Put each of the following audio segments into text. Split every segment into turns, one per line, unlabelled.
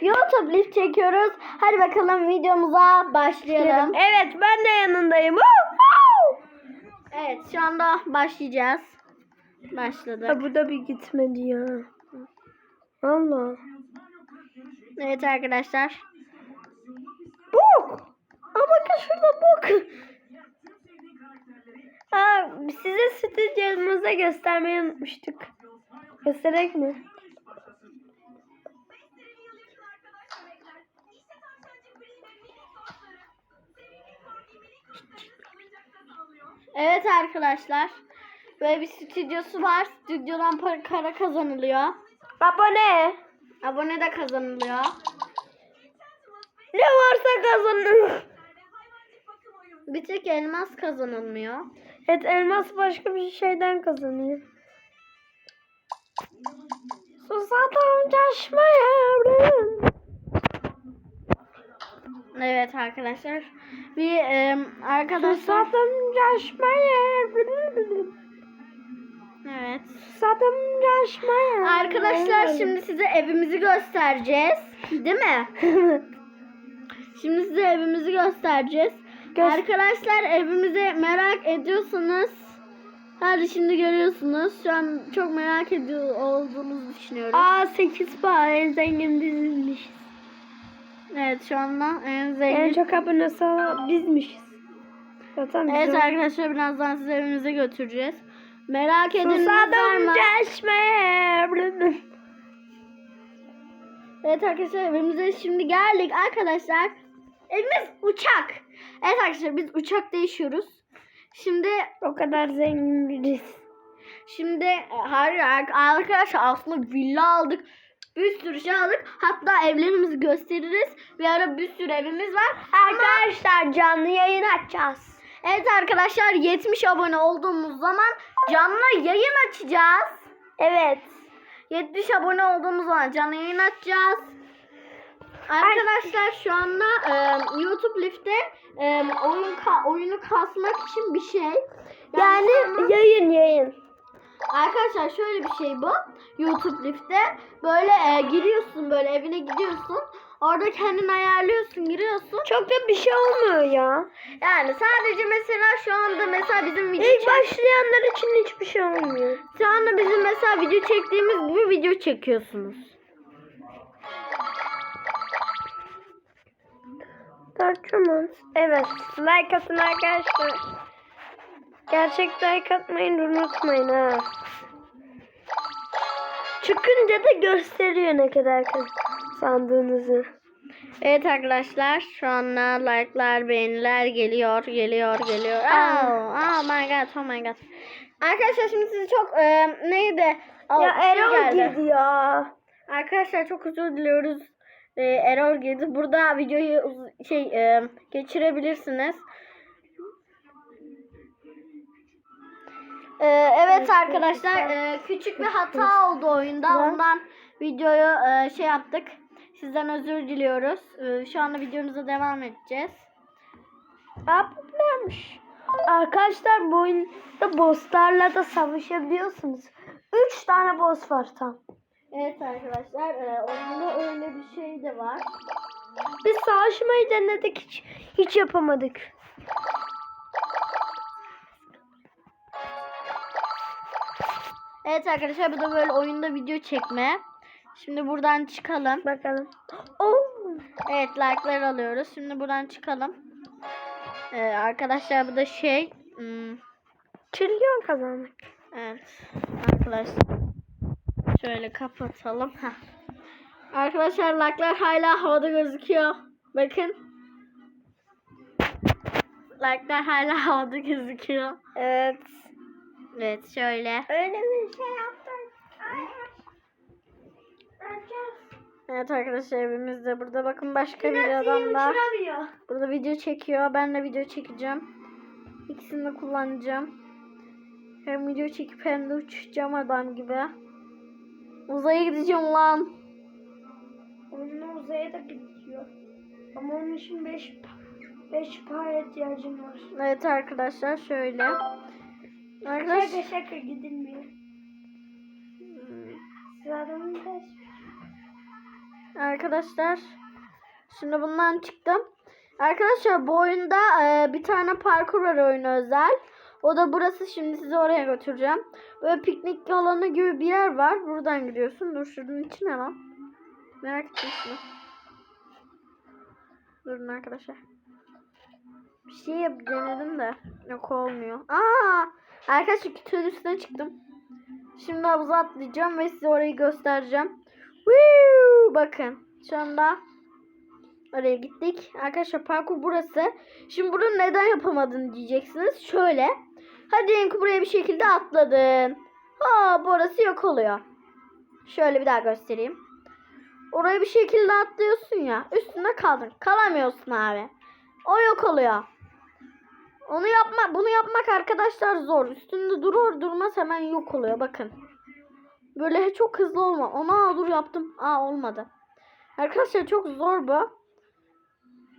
YouTube lift çekiyoruz. Hadi bakalım videomuza başlayalım.
Evet ben de yanındayım.
Evet şu anda başlayacağız. Başladık.
Ha, bu da bir gitmedi ya. Allah.
Evet arkadaşlar.
Bok. Aa bakın şurada bok. Aa, size stüdyomuza göstermeyi unutmuştuk. Gösterek mi?
Evet arkadaşlar. Böyle bir stüdyosu var. Stüdyodan para, para kazanılıyor.
Abone.
Abone de kazanılıyor.
Ne varsa kazanın.
Bir tek elmas kazanılmıyor.
Evet elmas başka bir şeyden kazanıyor. Susadım çeşmeye.
Evet arkadaşlar. Bir e, arkadaşlar.
Susadım çeşmeye.
Evet.
Susadım çeşmeye.
Arkadaşlar şimdi size evimizi göstereceğiz. Değil mi? Şimdi size evimizi göstereceğiz.
Göz-
Arkadaşlar evimizi merak ediyorsanız hadi şimdi görüyorsunuz. Şu an çok merak ediyor olduğunuzu düşünüyorum.
Aa 8 para en zengin bizmişiz.
Evet şu anda en zengin.
En çok abonesi olan bizmişiz. Zaten
Evet
bizim-
arkadaşlar birazdan sizi evimize götüreceğiz. Merak edin
Susadım
mı?
çeşmeye.
Evet arkadaşlar evimize şimdi geldik arkadaşlar. Evimiz uçak. Evet arkadaşlar biz uçak değişiyoruz. Şimdi
O kadar zenginiz.
şimdi e, hayır arkadaşlar aslında villa aldık. Bir sürü şey aldık. Hatta evlerimizi gösteririz. Bir ara bir sürü evimiz var.
Arkadaşlar canlı yayın açacağız.
Evet arkadaşlar 70 abone olduğumuz zaman canlı yayın açacağız.
Evet.
70 abone olduğumuz zaman canlı yayın açacağız. Arkadaşlar şu anda e, YouTube Lift'te e, oyun ka- oyunu kasmak için bir şey.
Yani
sonra-
yayın yayın.
Arkadaşlar şöyle bir şey bu. YouTube Lift'te böyle e, giriyorsun böyle evine gidiyorsun. Orada kendini ayarlıyorsun, giriyorsun.
Çok da bir şey olmuyor ya.
Yani sadece mesela şu anda mesela bizim video
İlk
çek-
başlayanlar için hiçbir şey olmuyor.
şu anda bizim mesela video çektiğimiz gibi video çekiyorsunuz.
Tartışmaz. Evet. Like atın arkadaşlar. Gerçek like atmayı unutmayın ha. Çıkınca da gösteriyor ne kadar sandığınızı.
Evet arkadaşlar şu anda like'lar beğeniler geliyor geliyor geliyor. Oh, oh my god oh my god. Arkadaşlar şimdi sizi çok e, neydi? Oh,
ya
şey
Erol
geldi.
girdi ya.
Arkadaşlar çok özür diliyoruz. E, error girdi. Burada videoyu şey e, geçirebilirsiniz. E, evet arkadaşlar e, küçük bir hata oldu oyunda. Ondan videoyu e, şey yaptık. Sizden özür diliyoruz. E, şu anda videomuza devam edeceğiz.
Aa popülermiş. Arkadaşlar bu oyunda bosslarla da savaşabiliyorsunuz. Üç tane boss var tam.
Evet arkadaşlar e, oyunda öyle bir şey de var.
Biz savaşmayı denedik hiç, hiç yapamadık.
Evet arkadaşlar bu da böyle oyunda video çekme. Şimdi buradan çıkalım.
Bakalım. Oo.
Evet like'lar alıyoruz. Şimdi buradan çıkalım. Ee, arkadaşlar bu da şey. hmm,
Trilyon kazandık.
evet arkadaşlar. Şöyle kapatalım. Heh. Arkadaşlar like'lar hala havada gözüküyor. Bakın. Like'lar hala havada gözüküyor.
Evet.
Evet şöyle.
Öyle bir şey yaptık.
Evet arkadaşlar evimizde burada bakın başka bir adam da. Burada video çekiyor. Ben de video çekeceğim. İkisini de kullanacağım. Hem video çekip hem de uçacağım adam gibi. Uzaya gideceğim lan.
Onun uzaya da gidiyor. Ama onun için 5 5 para ihtiyacım var.
Evet arkadaşlar şöyle. Arkadaş
Şaka şaka gidilmiyor. Beş.
Arkadaşlar şimdi bundan çıktım. Arkadaşlar bu oyunda e, bir tane parkur var oyuna özel. O da burası şimdi sizi oraya götüreceğim. Böyle piknik alanı gibi bir yer var. Buradan gidiyorsun. Dur şunun içi ne lan? Merak ettim şunu. Durun arkadaşlar. Bir şey yap denedim de. Yok olmuyor. Aa! Arkadaşlar kütüğün üstüne çıktım. Şimdi havuza atlayacağım ve size orayı göstereceğim. Woo! Bakın şu anda oraya gittik. Arkadaşlar parkur burası. Şimdi bunu neden yapamadın diyeceksiniz. Şöyle. Hadi ki buraya bir şekilde atladın. Ha burası yok oluyor. Şöyle bir daha göstereyim. Oraya bir şekilde atlıyorsun ya. Üstünde kaldın. Kalamıyorsun abi. O yok oluyor. Onu yapma, bunu yapmak arkadaşlar zor. Üstünde durur durmaz hemen yok oluyor. Bakın. Böyle çok hızlı olma. Ona dur yaptım. Aa olmadı. Arkadaşlar çok zor bu.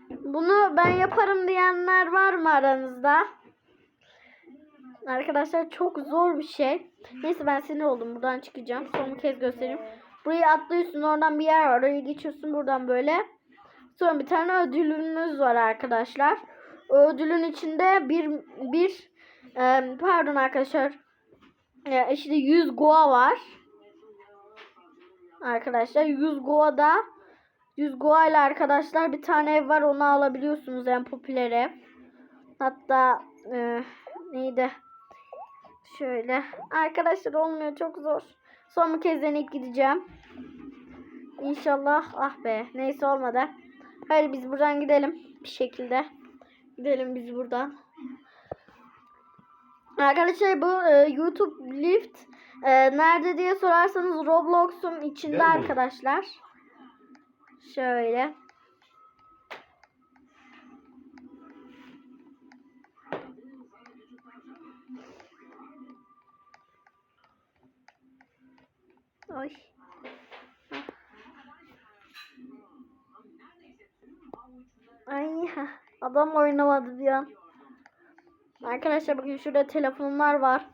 Bunu ben yaparım diyenler var mı aranızda? Arkadaşlar çok zor bir şey. Neyse ben sinir oldum. Buradan çıkacağım. Son bir kez göstereyim. Buraya atlıyorsun. Oradan bir yer var. Oraya geçiyorsun buradan böyle. Sonra bir tane ödülünüz var arkadaşlar. Ödülün içinde bir bir e, pardon arkadaşlar. E, işte 100 goa var. Arkadaşlar 100 goa da 100 goa ile arkadaşlar bir tane ev var. Onu alabiliyorsunuz en popüler ev. Hatta e, neydi? Şöyle. Arkadaşlar olmuyor çok zor. Son bir kez deneyip gideceğim. İnşallah. Ah be. Neyse olmadı. Hayır biz buradan gidelim. Bir şekilde. Gidelim biz buradan. Arkadaşlar bu e, YouTube Lift e, nerede diye sorarsanız Roblox'un içinde
Gel
arkadaşlar. Şöyle. Ay. Ay adam oynamadı bir an. Arkadaşlar bakın şurada telefonlar var.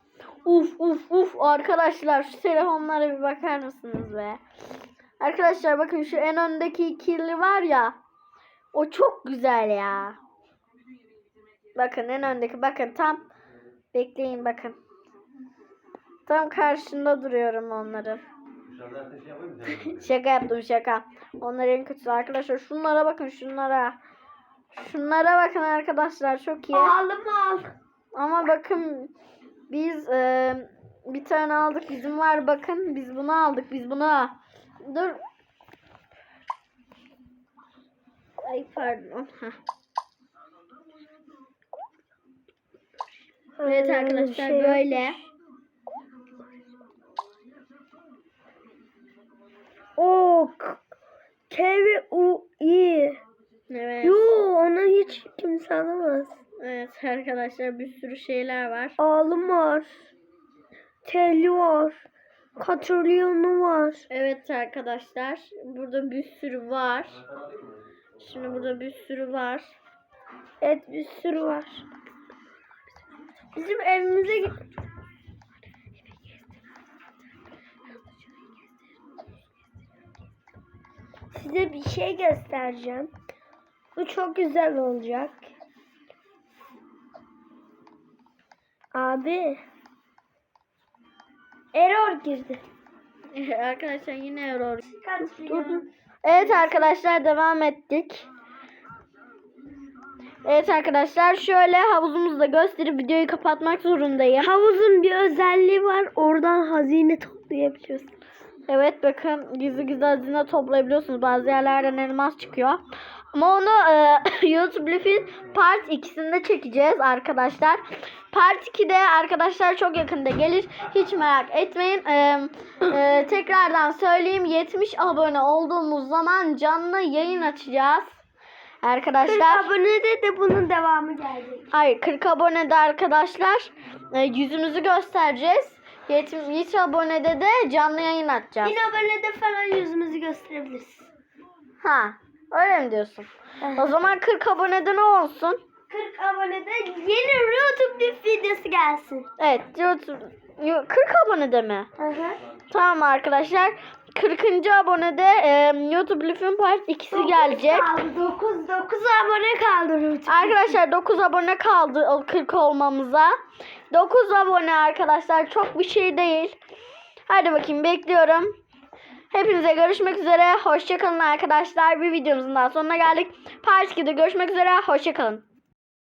Uf uf uf arkadaşlar şu telefonlara bir bakar mısınız be? Arkadaşlar bakın şu en öndeki ikili var ya. O çok güzel ya. Bakın en öndeki bakın tam bekleyin bakın. Tam karşında duruyorum onların. Şaka yaptım şaka. Onlar en kötüsü arkadaşlar. Şunlara bakın şunlara. Şunlara bakın arkadaşlar çok iyi.
Ağlama.
Ama bakın biz e, bir tane aldık bizim var bakın biz bunu aldık biz bunu. Dur. Ay pardon. Heh. Evet arkadaşlar
şey
böyle.
O K ve U I.
Evet.
Yo onu alamaz.
Evet arkadaşlar bir sürü şeyler var.
Ağlım var. Telli var. Katrolyonu var.
Evet arkadaşlar burada bir sürü var. Şimdi burada bir sürü var.
Evet bir sürü var. Bizim evimize git. Size bir şey göstereceğim. Bu çok güzel olacak. Abi. Error girdi.
arkadaşlar yine error. Evet arkadaşlar devam ettik. Evet arkadaşlar şöyle havuzumuzu da gösterip videoyu kapatmak zorundayım.
Havuzun bir özelliği var. Oradan hazine toplayabiliyorsun.
Evet bakın gizli gizli hazine toplayabiliyorsunuz. Bazı yerlerden elmas çıkıyor. Ama onu e, YouTube Live'in part 2'sinde çekeceğiz arkadaşlar. Part 2'de arkadaşlar çok yakında gelir. Hiç merak etmeyin. E, e, tekrardan söyleyeyim 70 abone olduğumuz zaman canlı yayın açacağız.
40
Arkadaşlar.
abonede de bunun devamı gelecek.
Hayır 40 abonede arkadaşlar e, yüzümüzü göstereceğiz. 70 abonede de canlı yayın açacağız.
1000 abonede falan yüzümüzü gösterebiliriz.
Ha, öyle mi diyorsun? O zaman 40 abonede ne olsun?
40 abonede yeni YouTube bir videosu gelsin.
Evet, YouTube 40 abonede mi?
Hı hı.
Tamam arkadaşlar. 40. abonede e, YouTube Lüfün Part 2'si gelecek.
Kaldı 9 9 abone kaldı Rütü.
Arkadaşlar 9 abone kaldı o 40 olmamıza. 9 abone arkadaşlar çok bir şey değil. Hadi bakayım bekliyorum. Hepinize görüşmek üzere. Hoşçakalın arkadaşlar. Bir videomuzun daha sonuna geldik. Part 2'de görüşmek üzere. Hoşçakalın.